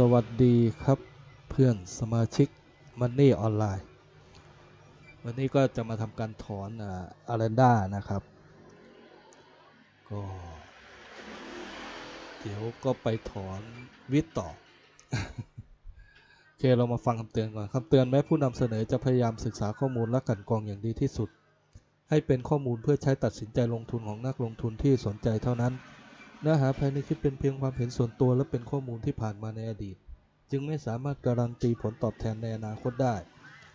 สวัสดีครับเพื่อนสมาชิก Money ออนไลน์ วันนี้ก็จะมาทำการถอนอารันด้านะครับ ก็เดี๋ยวก็ไปถอนวิทต่อ โอเค เรามาฟังคำเตือนก่อนคำเตือนแม้ผู้นำเสนอจะพยายามศึกษาข้อมูลและกันกรองอย่างดีที่สุด ให้เป็นข้อมูลเพื่อใช้ตัดสินใจลงทุนของนักลงทุนที่สนใจเท่านั้น เนื้อหาภายในคลิปเป็นเพียงความเห็นส่วนตัวและเป็นข้อมูลที่ผ่านมาในอดีต จึงไม่สามารถการันตีผลตอบแทนในอนาคตได้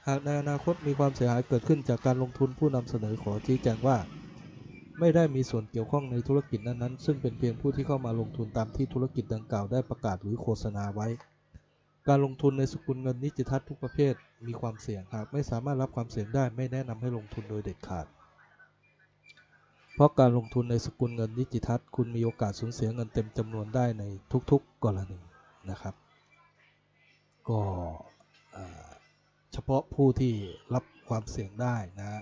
หากในอนาคตมีความเสียหายเกิดขึ้นจากการลงทุนผู้นำเสนอขอชี้แจงว่า ไม่ได้มีส่วนเกี่ยวข้องในธุรกิจนั้นๆ ซึ่งเป็นเพียงผู้ที่เข้ามาลงทุนตามที่ธุรกิจดังกล่าวได้ประกาศหรือโฆษณาไว้ การลงทุนในสกุลเงินนิจทัศน์ทุกประเภทมีความเสี่ยงหากไม่สามารถรับความเสี่ยงได้ไม่แนะนำให้ลงทุนโดยเด็ดขาด เพราะการลงทุนในสกุลเงินนิจทัศน์คุณมีโอกาสสูญเสียเงินเต็มจำนวนได้ในทุก ๆ กรณีนะครับ ก็เฉพาะผู้ที่รับความเสี่ยงได้นะฮะ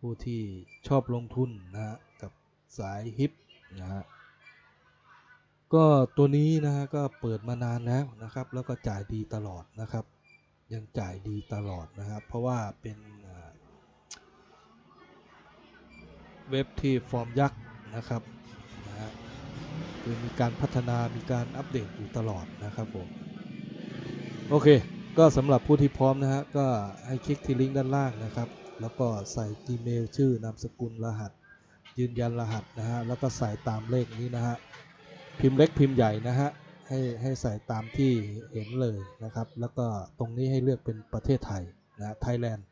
ผู้ที่ชอบลงทุนนะฮะกับสายฮิปนะฮะก็ตัวนี้นะฮะก็เปิดมานานแล้วนะครับ แล้วก็จ่ายดีตลอดนะครับ ยังจ่ายดีตลอดนะครับ เพราะว่าเป็นอ่า เว็บที่ฟอร์มยักษ์นะครับนะฮะคือมีการพัฒนามีการอัปเดตอยู่ตลอดนะครับผมโอเค ก็สำหรับผู้ที่พร้อมนะฮะก็ให้คลิกที่ลิงก์ด้านล่างนะครับ แล้วก็ใส่ Gmail ชื่อนามสกุลรหัส ยืนยันรหัสนะฮะแล้วก็ใส่ตามเลขนี้นะฮะพิมพ์เล็กพิมพ์ใหญ่นะฮะให้ให้ใส่ตามที่เห็นเลยนะครับ แล้วก็ตรงนี้ให้เลือกเป็นประเทศไทยนะไทยแลนด์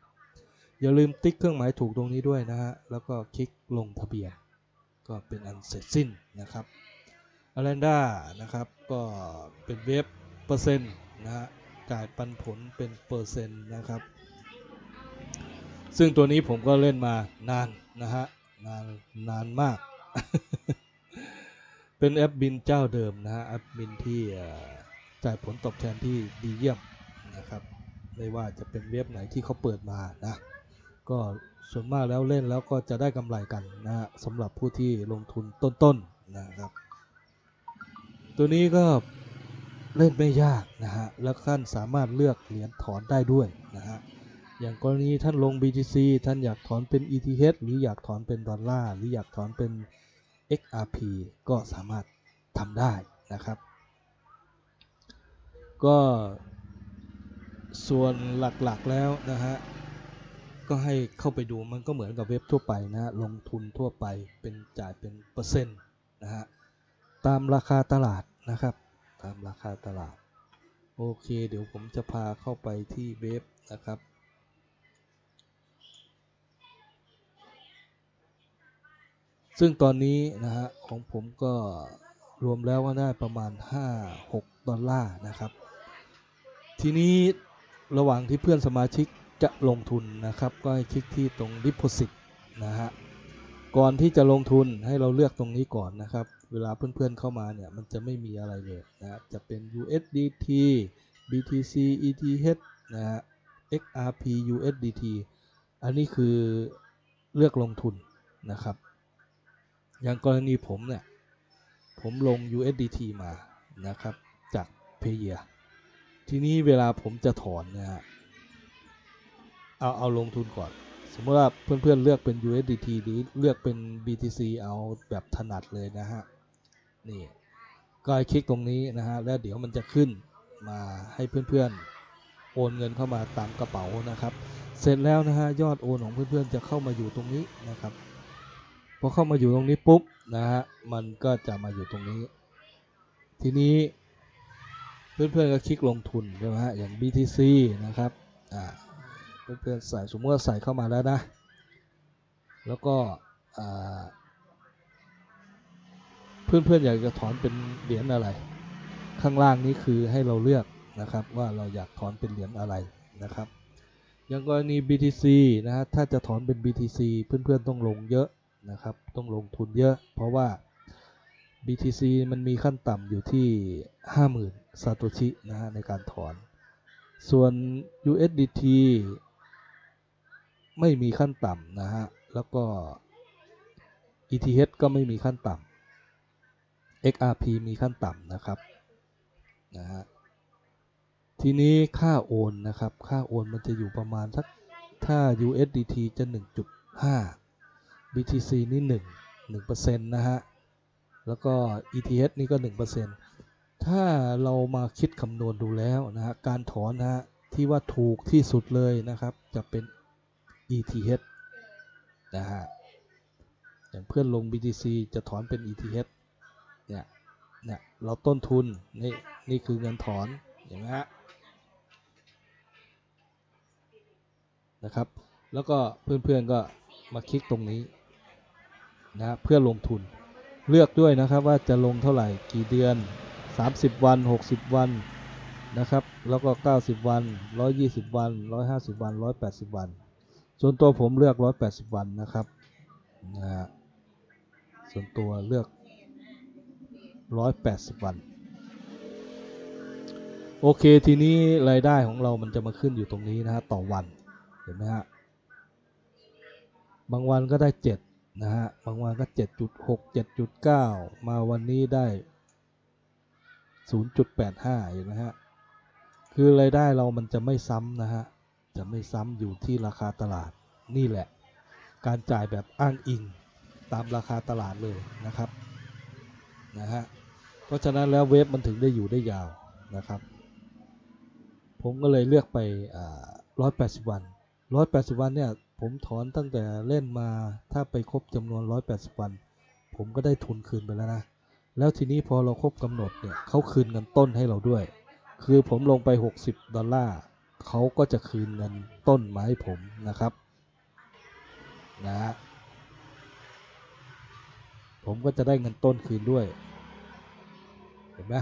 อย่าลืมติ๊กเครื่องหมายถูกตรงนี้ด้วยนะฮะ แล้วก็คลิกลงทะเบียน ก็เป็นอันเสร็จสิ้นนะครับ a r a n d a นะครับก็เป็นเว็บเปอร์เซ็นต์นะฮะจ่ายปันผลเป็นเปอร์เซ็นต์นะครับ ซึ่งตัวนี้ผมก็เล่นมานานนะฮะนานนานมาก เป็นแอปบินเจ้าเดิมนะฮะแอปบินที่จ่ายผลตอบแทนที่ดีเยี่ยมนะครับไม่ว่าจะเป็นเว็บไหนที่เขาเปิดมานะ ก็ส่วนมากแล้วเล่นแล้วก็จะได้กำไรกันนะฮะสำหรับผู้ที่ลงทุนต้นๆนะครับ ตัวนี้ก็เล่นไม่ยากนะฮะแล้วท่านสามารถเลือกเหรียญถอนได้ด้วยนะฮะอย่างกรณีท่านลง BTC ท่านอยากถอนเป็น ETH หรืออยากถอนเป็นดอลลาร์หรืออยากถอนเป็น XRP ก็สามารถทำได้นะครับ ก็ส่วนหลักๆแล้วนะฮะ ก็ให้เข้าไปดูมันก็เหมือนกับเว็บทั่วไปนะฮะลงทุนทั่วไปเป็นจ่ายเป็นเปอร์เซ็นต์นะฮะตามราคาตลาดนะครับ ตามราคาตลาด โอเคเดี๋ยวผมจะพาเข้าไปที่เว็บนะครับซึ่งตอนนี้นะฮะของผมก็รวมแล้วก็ได้ประมาณ 5-6 ดอลลาร์นะครับ ทีนี้ระหว่างที่เพื่อนสมาชิก จะลงทุนนะครับ ก็ให้คลิกที่ตรง deposit นะฮะก่อนที่จะลงทุนให้เราเลือกตรงนี้ก่อนนะครับ เวลาเพื่อนๆเข้ามาเนี่ย มันจะไม่มีอะไรเลยนะจะเป็น USDT BTC ETH นะฮะ XRP USDT อันนี้คือเลือกลงทุนนะครับ อย่างกรณีผมเนี่ย ผมลง USDT มานะครับ จาก p a y e r ทีนี้เวลาผมจะถอนนะฮะ เอาเอาลงทุนก่อน สมมติว่าเพื่อนๆเลือกเป็น USDT หรือเลือกเป็น BTC เอาแบบถนัดเลยนะฮะ นี่ ก็คลิกตรงนี้นะฮะ แล้วเดี๋ยวมันจะขึ้นมาให้เพื่อนๆ โอนเงินเข้ามาตามกระเป๋านะครับ เสร็จแล้วนะฮะยอดโอนของเพื่อนๆจะเข้ามาอยู่ตรงนี้นะครับ พอเข้ามาอยู่ตรงนี้ปุ๊บนะฮะ มันก็จะมาอยู่ตรงนี้ ทีนี้เพื่อนๆก็คลิกลงทุนใช่ไหมฮะ อย่าง BTC นะครับ อ่า เพื่อนๆใส่สมมติว่าใส่เข้ามาแล้วนะ แล้วก็เพื่อนๆอยากจะถอนเป็นเหรียญอะไร ข้างล่างนี้คือให้เราเลือกนะครับว่าเราอยากถอนเป็นเหรียญอะไรนะครับอย่างกรณี BTC นะฮะถ้าจะถอนเป็น BTC เพื่อนๆต้องลงเยอะนะครับ ต้องลงทุนเยอะ เพราะว่า BTC มันมีขั้นต่ำอยู่ที่ 50,000 ซาโตชินะฮะในการถอน ส่วน USDT ไม่มีขั้นต่ำนะฮะ แล้วก็ ETH ก็ไม่มีขั้นต่ำ XRP มีขั้นต่ำนะครับนะฮะทีนี้ค่าโอนนะครับ ค่าโอนมันจะอยู่ประมาณสักถ้า USDT จะ 1.5 BTC นี่ 1 1%นะฮะ แล้วก็ ETH นี่ก็ 1%ถ้าเรามาคิดคำนวณดูแล้วนะฮะ การถอนนะฮะ ที่ว่าถูกที่สุดเลยนะครับ จะเป็น ETH นะฮะ อย่างเพื่อนลง BTC จะถอนเป็น ETH เนี่ย เนี่ย เราต้นทุน นี่ นี่คือเงินถอนเห็นไหมฮะ นะครับ แล้วก็เพื่อนๆก็มาคลิกตรงนี้นะเพื่อลงทุน เลือกด้วยนะครับว่าจะลงเท่าไหร่ กี่เดือน 30 วัน 60 วันนะครับ แล้วก็ 90 วัน 120 วัน 150 วัน 180 วัน ส่วนตัวผมเลือก 180 วันนะครับนะฮะส่วนตัวเลือก 180 วัน โอเค ทีนี้รายได้ของเรามันจะมาขึ้นอยู่ตรงนี้นะฮะต่อวัน เห็นไหมฮะ บางวันก็ได้ 7 นะฮะ บางวันก็ 7.6 7.9 มาวันนี้ได้ 0.85 เห็นไหมฮะ คือรายได้เรามันจะไม่ซ้ำนะฮะ จะไม่ซ้ำอยู่ที่ราคาตลาดนี่แหละ การจ่ายแบบอ้างอิงตามราคาตลาดเลยนะครับนะฮะเพราะฉะนั้นแล้วเว็บมันถึงได้อยู่ได้ยาวนะครับ ผมก็เลยเลือกไปร้อยแปดสิบวันร้อยแปดสิบวันเนี่ยผมถอนตั้งแต่เล่นมาถ้าไปครบจำนวนร้อยแปดสิบวัน ผมก็ได้ทุนคืนไปแล้วนะแล้วทีนี้พอเราครบกำหนดเนี่ยเขาคืนเงินต้นให้เราด้วย คือผมลงไป 60 ดอลลาร์ เขาก็จะคืนเงินต้นมาให้ผมนะครับนะฮะผมก็จะได้เงินต้นคืนด้วย เห็นไหม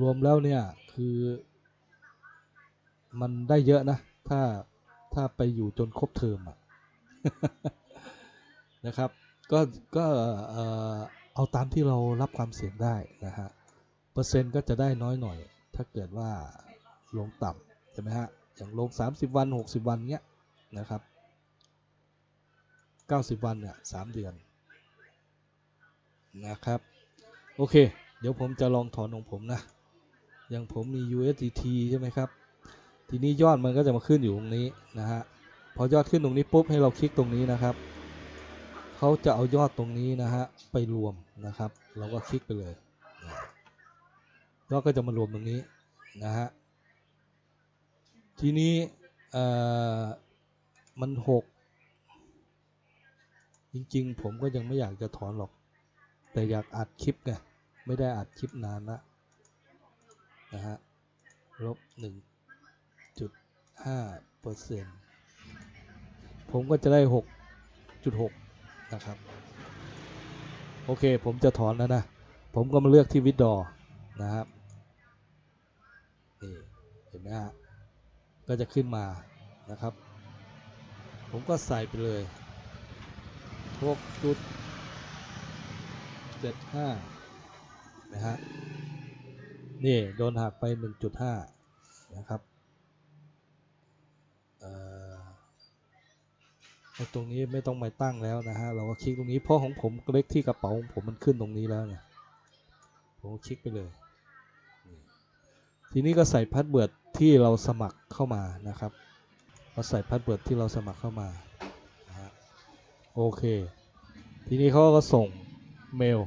รวมแล้วเนี่ยคือ มันได้เยอะนะ ถ้าถ้าไปอยู่จนครบเทอมอะนะครับ ก็ก็เออเอาตามที่เรารับความเสี่ยงได้นะฮะ เปอร์เซ็นต์ก็จะได้น้อยหน่อย ถ้าเกิดว่า ลงต่ำใช่ไหมฮะอย่างลง 30 วัน 60 วันเนี้ยนะครับ 90 วันเนี่ย3เดือนนะครับ โอเค เดี๋ยวผมจะลองถอนของผมนะ อย่างผมมี USDT ใช่ไหมครับ ทีนี้ยอดมันก็จะมาขึ้นอยู่ตรงนี้นะฮะ พอยอดขึ้นตรงนี้ปุ๊บให้เราคลิกตรงนี้นะครับ เขาจะเอายอดตรงนี้นะฮะไปรวมนะครับ เราก็คลิกไปเลย ยอดก็จะมารวมตรงนี้นะฮะ ทีนี้มันหกจริง ๆ ผมก็ยังไม่อยากจะถอนหรอก แต่อยากอัดคลิปไงไม่ได้อัดคลิปนานละนะฮะลบหนึ่งจุดห้าเปอร์เซ็นต์ผมก็จะได้หกจุดหกนะครับ โอเคผมจะถอนแล้วนะ ผมก็มาเลือกที่วิดดอนะครับนี่เห็นไหมฮะ ก็จะขึ้นมานะครับ ผมก็ใส่ไปเลยหกจุดเจ็ดห้านะฮะนี่โดนหักไป 1.5 นะครับตรงนี้ไม่ต้องมาตั้งแล้วนะฮะ เราก็คลิกตรงนี้เพราะของผมเลขที่กระเป๋าของผมมันขึ้นตรงนี้แล้วเนี่ย ผมก็คลิกไปเลย ทีนี้ก็ใส่พาสเวิร์ด ที่เราสมัครเข้ามานะครับเราใส่พาสเวิร์ดที่เราสมัครเข้ามานะฮะโอเค ทีนี้เขาก็ส่งเมล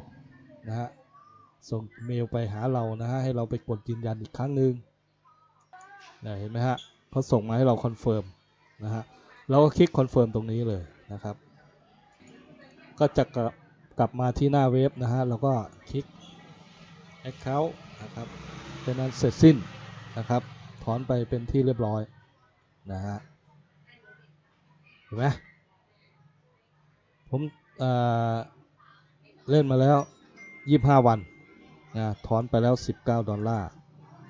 นะฮะส่งเมลไปหาเรานะฮะให้เราไปกดยืนยันอีกครั้งหนึ่งนะเห็นไหมฮะเขาส่งมาให้เราคอนเฟิร์มนะฮะเราก็คลิกคอนเฟิร์มตรงนี้เลยนะครับ ก็จะกลับกลับมาที่หน้าเว็บนะฮะเราก็คลิก Account นะครับเป็นนั้นเสร็จสิ้นนะครับ ถอนไปเป็นที่เรียบร้อยนะฮะเห็นไหมผมเเล่นมาแล้ว 25 วันนะถอนไปแล้ว 19 ดอลลาร์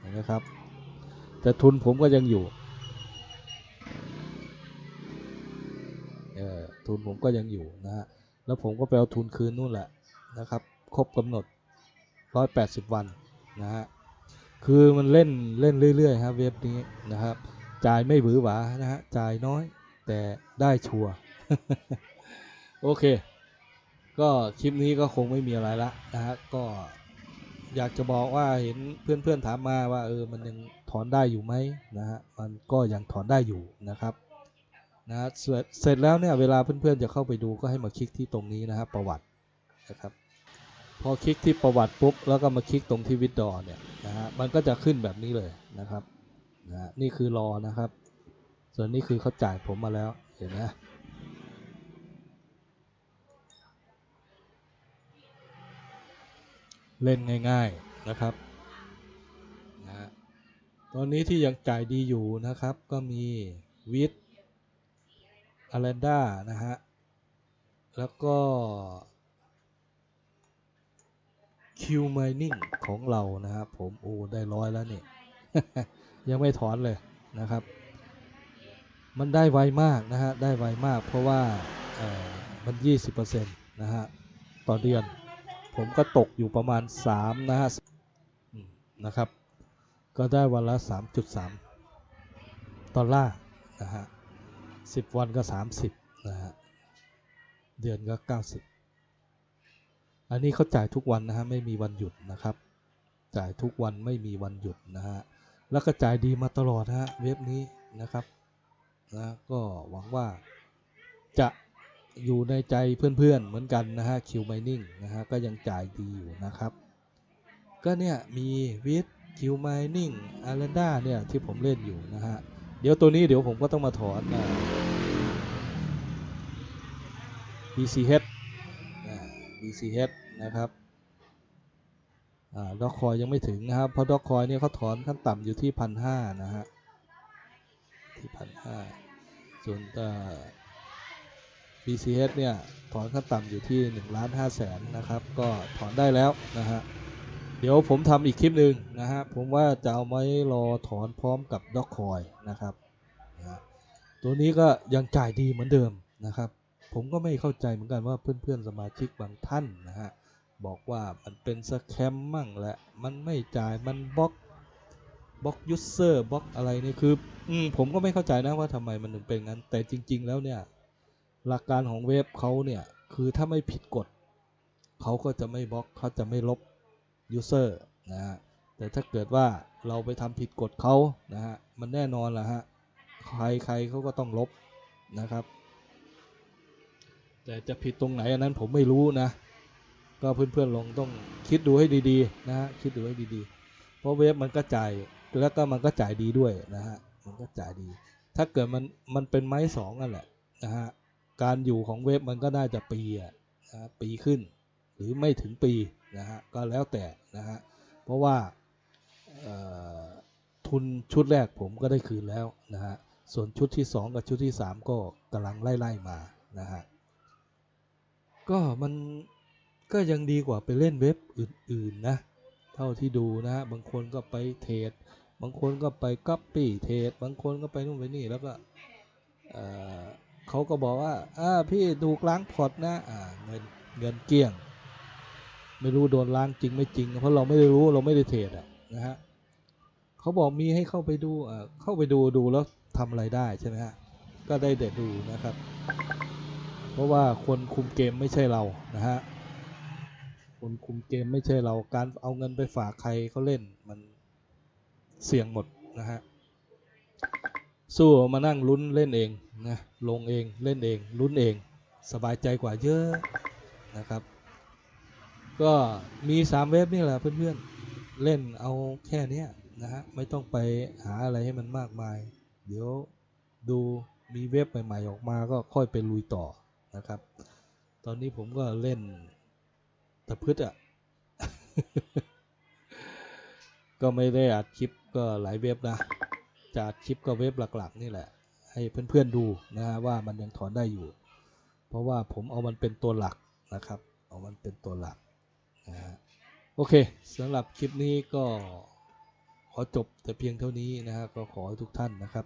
นไหมครับ แต่ทุนผมก็ยังอยู่เออทุนผมก็ยังอยู่นะฮะ แล้วผมก็ไปเอาทุนคืนนู่นแหละนะครับ ครบกำหนด 180 วันนะฮะ คือมันเล่นเล่นเรื่อยๆครับเว็บนี้นะครับจ่ายไม่หวือหวานะฮะจ่ายน้อยแต่ได้ชัวร์โอเค ก็คลิปนี้ก็คงไม่มีอะไรละนะฮะก็อยากจะบอกว่าเห็นเพื่อนๆถามมาว่าเออมันยังถอนได้อยู่ไหมนะฮะมันก็ยังถอนได้อยู่นะครับนะเสร็จแล้วเนี่ยเวลาเพื่อนๆจะเข้าไปดูก็ให้มาคลิกที่ตรงนี้นะครับประวัตินะครับ พอคลิกที่ประวัติปุ๊บแล้วก็มาคลิกตรงที่วิดดอเนี่ยนะฮะมันก็จะขึ้นแบบนี้เลยนะครับนะนี่คือรอนะครับ ส่วนนี้คือเขาจ่ายผมมาแล้วเห็นไหมเล่นง่ายๆนะครับนะตอนนี้ที่ยังจ่ายดีอยู่นะครับก็มีวิดอารันด้านะฮะแล้วก็ คิวไมนิ่งของเรานะครับผมโอ้ได้ร้อยแล้วเนี่ยยังไม่ถอนเลยนะครับ มันได้ไวมากนะฮะได้ไวมากเพราะว่าเอ่อมัน 20%นะฮะต่อเดือน ผมก็ตกอยู่ประมาณ 3 นะฮะนะครับ ก็ได้วันละ 3.3ดอลลาร์นะฮะ10 วันก็ 30นะฮะเดือนก็ 90 อันนี้เขาจ่ายทุกวันนะฮะไม่มีวันหยุดนะครับ จ่ายทุกวันไม่มีวันหยุดนะฮะแล้วก็จ่ายดีมาตลอดฮะเว็บนี้นะครับนะก็หวังว่าจะอยู่ในใจเพื่อนๆเหมือนกันนะฮะคิวไมนิ่งนะฮะก็ยังจ่ายดีอยู่นะครับ ก็เนี่ยมีวิดคิวไมนิ่งอารันดาเนี่ยที่ผมเล่นอยู่นะฮะเดี๋ยวตัวนี้เดี๋ยวผมก็ต้องมาถอนนะ BCH BCH นะครับด็อกคอยยังไม่ถึงนะครับ เพราะด็อกคอยเนี่ยเขาถอนขั้นต่ำอยู่ที่พันห้านะฮะที่พันห้าส่วนเอ่อ BCH เนี่ย ถอนขั้นต่ำอยู่ที่1ล้าน5แสนนะครับ ก็ถอนได้แล้วนะฮะ เดี๋ยวผมทำอีกคลิปหนึ่งนะฮะ ผมว่าจะเอาไว้รอถอนพร้อมกับด็อกคอยนะครับนะตัวนี้ก็ยังจ่ายดีเหมือนเดิมนะครับ ผมก็ไม่เข้าใจเหมือนกันว่าเพื่อนๆสมาชิกบางท่านนะฮะบอกว่ามันเป็นสแคมมั่งแหละมันไม่จ่ายมันบล็อกบล็อกยูเซอร์บล็อกอะไรเนี่ยคืออืมผมก็ไม่เข้าใจนะว่าทำไมมันถึงเป็นงั้น แต่จริง ๆ แล้วเนี่ย หลักการของเว็บเขาเนี่ย คือถ้าไม่ผิดกฎเขาก็จะไม่บล็อกเขาจะไม่ลบยูเซอร์นะฮะแต่ถ้าเกิดว่าเราไปทำผิดกฎเขานะฮะมันแน่นอนแหละฮะใครใครเขาก็ต้องลบนะครับ แต่จะผิดตรงไหนอันนั้นผมไม่รู้นะ ก็เพื่อนๆลองต้องคิดดูให้ดีๆนะฮะคิดดูให้ดีๆ เพราะเว็บมันก็จ่ายแล้วก็มันก็จ่ายดีด้วยนะฮะมันก็จ่ายดี ถ้าเกิดมันมันเป็นไม้สองนั่นแหละนะฮะการอยู่ของเว็บมันก็น่าจะปีอะนะฮะปีขึ้น หรือไม่ถึงปีนะฮะก็แล้วแต่นะฮะเพราะว่าทุนชุดแรกผมก็ได้คืนแล้วนะฮะส่วนชุดที่ 2 กับชุดที่ 3 ก็กำลังไล่ ๆ มานะฮะ ก็มันก็ยังดีกว่าไปเล่นเว็บอื่นๆนะ เท่าที่ดูนะฮะบางคนก็ไปเทรด บางคนก็ไปก๊อปปี้เทรด บางคนก็ไปนู่นไปนี่แล้วก็เขาก็บอกว่าอ่าพี่ถูกล้างพอร์ตนะอ่าเงินเงินเกลี้ยง ไม่รู้โดนล้างจริงไม่จริง เพราะเราไม่ได้รู้เราไม่ได้เทรดอะนะฮะเขาบอกมีให้เข้าไปดูเอ่อเข้าไปดูดูแล้วทำอะไรได้ใช่ไหมฮะก็ได้เด็ดดูนะครับ เพราะว่าคนคุมเกมไม่ใช่เรานะฮะคนคุมเกมไม่ใช่เราการเอาเงินไปฝากใครเขาเล่นมันเสี่ยงหมดนะฮะสู้มานั่งลุ้นเล่นเองนะลงเองเล่นเองลุ้นเอง สบายใจกว่าเยอะนะครับ ก็มีสามเว็บนี่แหละเพื่อนๆเล่นเอาแค่นี้นะฮะไม่ต้องไปหาอะไรให้มันมากมาย เดี๋ยวดูมีเว็บใหม่ๆออกมาก็ค่อยไปลุยต่อ นะครับ ตอนนี้ผมก็เล่นตะพืชอะ ก็ไม่ได้อัดคลิปก็หลายเว็บนะจะอัดคลิปก็เว็บหลัก ๆ นี่แหละ ให้เพื่อนๆดูนะฮะว่ามันยังถอนได้อยู่ เพราะว่าผมเอามันเป็นตัวหลักนะครับ เอามันเป็นตัวหลักนะฮะโอเคสำหรับคลิปนี้ก็ขอจบแต่เพียงเท่านี้นะฮะก็ขอให้ทุกท่านนะครับ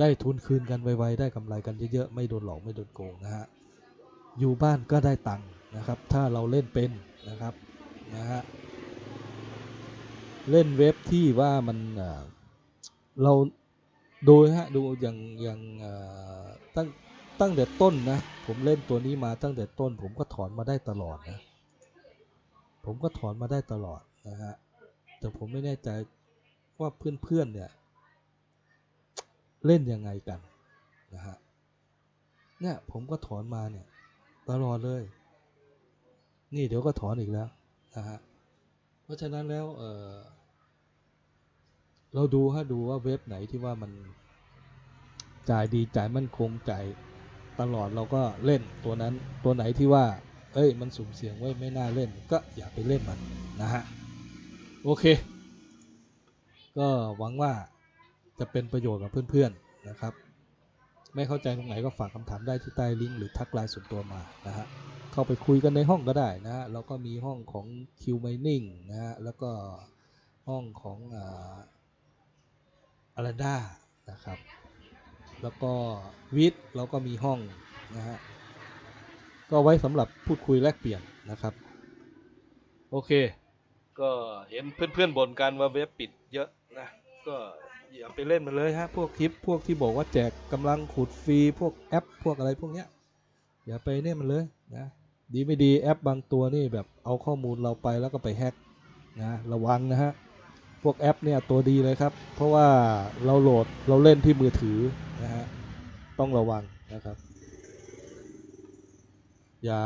ได้ทุนคืนกันไวๆได้กำไรกันเยอะๆไม่โดนหลอกไม่โดนโกงนะฮะอยู่บ้านก็ได้ตังค์นะครับ ถ้าเราเล่นเป็นนะครับนะฮะเล่นเว็บที่ว่ามันเราดูฮะดูอย่างอย่างตั้งตั้งแต่ต้นนะผมเล่นตัวนี้มาตั้งแต่ต้น ผมก็ถอนมาได้ตลอดนะผมก็ถอนมาได้ตลอดนะฮะแต่ผมไม่แน่ใจว่าเพื่อนๆเนี่ย เล่นยังไงกันนะฮะเนี่ยผมก็ถอนมาเนี่ยตลอดเลย นี่เดี๋ยวก็ถอนอีกแล้วนะฮะเพราะฉะนั้นแล้วเออเราดูฮะดูว่าเว็บไหนที่ว่ามันจ่ายดีจ่ายมั่นคงจ่ายตลอดเราก็เล่นตัวนั้นตัวไหนที่ว่า เอ้ย มันสุ่มเสี่ยงไว้ยไม่น่าเล่น ก็อย่าไปเล่นมันนะฮะ โอเค ก็หวังว่า จะเป็นประโยชน์กับเพื่อนๆนะครับ ไม่เข้าใจตรงไหนก็ฝากคำถามได้ที่ใต้ลิงก์หรือทักไลน์ส่วนตัวมานะฮะเข้าไปคุยกันในห้องก็ได้นะฮะเราก็มีห้องของ Q Mining นะฮะแล้วก็ห้องของอาราด้านะครับแล้วก็วิทย์เราก็มีห้องนะฮะก็ไว้สำหรับพูดคุยแลกเปลี่ยนนะครับ โอเค ก็เห็นเพื่อนๆบ่นกันว่าเว็บปิดเยอะนะก็ อย่าไปเล่นมันเลยฮะพวกคลิปพวกที่บอกว่าแจกกำลังขุดฟรีพวกแอปพวกอะไรพวกเนี้ยอย่าไปเล่นมันเลยนะดีไม่ดีแอปบางตัวนี่แบบเอาข้อมูลเราไปแล้วก็ไปแฮ็กนะระวังนะฮะพวกแอปเนี่ยตัวดีเลยครับ เพราะว่าเราโหลดเราเล่นที่มือถือนะฮะต้องระวังนะครับ อย่า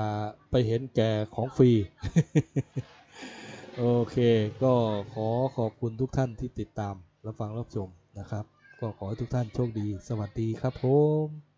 ไปเห็นแก่ของฟรีโอเค ก็ขอขอบคุณทุกท่านที่ติดตาม รับฟังรับชมนะครับ ก็ขอให้ทุกท่านโชคดี สวัสดีครับผม